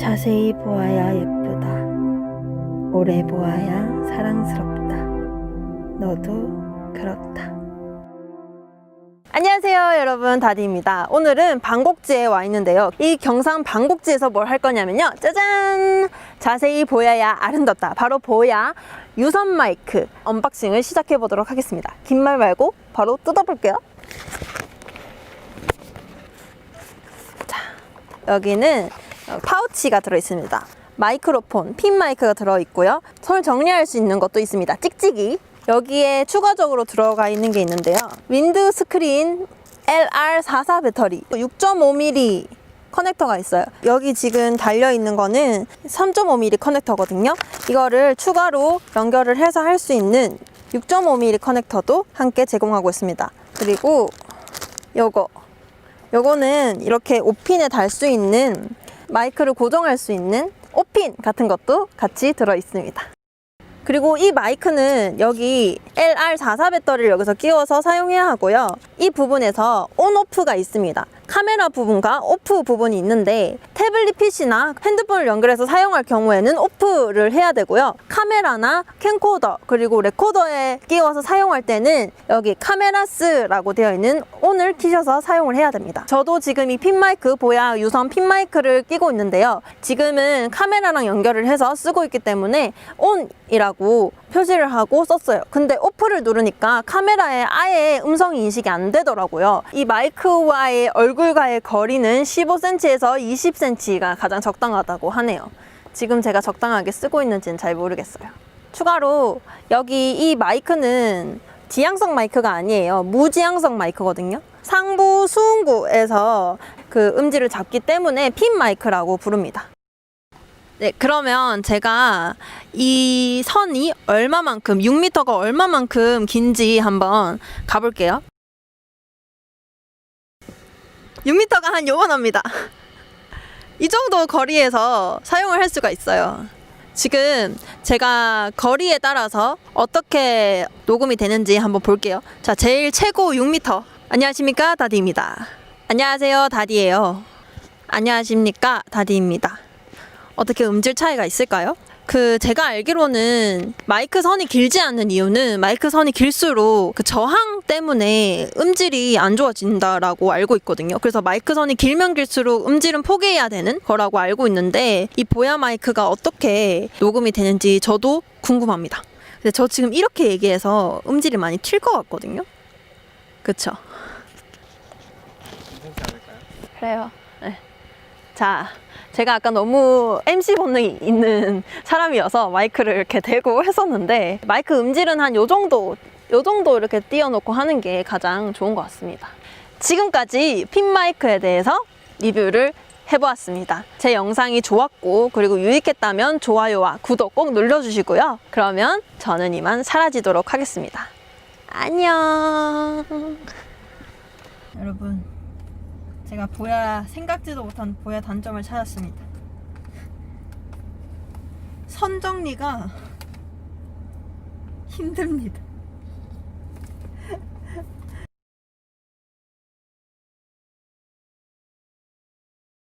자세히 보아야 예쁘다. 오래 보아야 사랑스럽다. 너도 그렇다. 안녕하세요, 여러분. 다디입니다. 오늘은 방곡지에 와 있는데요. 이 경상 방곡지에서 뭘 할 거냐면요. 짜잔! 자세히 보여야 아름답다. 바로 보야 유선 마이크 언박싱을 시작해 보도록 하겠습니다. 긴 말 말고 바로 뜯어볼게요. 자, 여기는 파우치가 들어있습니다. 마이크로폰, 핀 마이크가 들어있고요. 손을 정리할 수 있는 것도 있습니다. 찍찍이. 여기에 추가적으로 들어가 있는 게 있는데요. 윈드 스크린 LR44 배터리 6.5mm 커넥터가 있어요. 여기 지금 달려 있는 거는 3.5mm 커넥터거든요. 이거를 추가로 연결을 해서 할 수 있는 6.5mm 커넥터도 함께 제공하고 있습니다. 그리고 요거 요거는 이렇게 5핀에 달 수 있는 마이크를 고정할 수 있는 5핀 같은 것도 같이 들어 있습니다. 그리고 이 마이크는 여기 LR44 배터리를 여기서 끼워서 사용해야 하고요. 이 부분에서 온, 오프가 있습니다. 카메라 부분과 오프 부분이 있는데 태블릿 PC나 핸드폰을 연결해서 사용할 경우에는 오프를 해야 되고요. 카메라나 캠코더 그리고 레코더에 끼워서 사용할 때는 여기 카메라스라고 되어 있는 온을 키셔서 사용을 해야 됩니다. 저도 지금 이 핀마이크 보야 유선 핀마이크를 끼고 있는데요. 지금은 카메라랑 연결을 해서 쓰고 있기 때문에 온이라고 표시를 하고 썼어요. 근데 오프를 누르니까 카메라에 아예 음성 인식이 안 되더라고요. 이 마이크와의 얼굴과의 거리는 15cm에서 20cm가 가장 적당하다고 하네요. 지금 제가 적당하게 쓰고 있는지는 잘 모르겠어요. 추가로 여기 이 마이크는 지향성 마이크가 아니에요. 무지향성 마이크거든요. 상부 수음구에서 그 음질을 잡기 때문에 핀 마이크라고 부릅니다. 네, 그러면 제가 이 선이 얼마만큼, 6m가 얼마만큼 긴지 한번 가볼게요. 6m가 한 요만합니다. 이 정도 거리에서 사용을 할 수가 있어요. 지금 제가 거리에 따라서 어떻게 녹음이 되는지 한번 볼게요. 자, 제일 최고 6m. 안녕하십니까? 다디입니다. 안녕하세요. 다디예요. 안녕하십니까? 다디입니다. 어떻게 음질 차이가 있을까요? 그 제가 알기로는 마이크 선이 길지 않는 이유는 마이크 선이 길수록 그 저항 때문에 음질이 안 좋아진다라고 알고 있거든요. 그래서 마이크 선이 길면 길수록 음질은 포기해야 되는 거라고 알고 있는데 이 보야 마이크가 어떻게 녹음이 되는지 저도 궁금합니다. 근데 저 지금 이렇게 얘기해서 음질이 많이 튈 것 같거든요. 그쵸? 그래요. 네. 자, 제가 아까 너무 MC 본능이 있는 사람이어서 마이크를 이렇게 대고 했었는데 마이크 음질은 한 요 정도 요 정도 이렇게 띄워놓고 하는 게 가장 좋은 것 같습니다. 지금까지 핀 마이크에 대해서 리뷰를 해보았습니다. 제 영상이 좋았고 그리고 유익했다면 좋아요와 구독 꼭 눌러주시고요. 그러면 저는 이만 사라지도록 하겠습니다. 안녕. 여러분 제가 보야 생각지도 못한 보야 단점을 찾았습니다. 선 정리가 힘듭니다.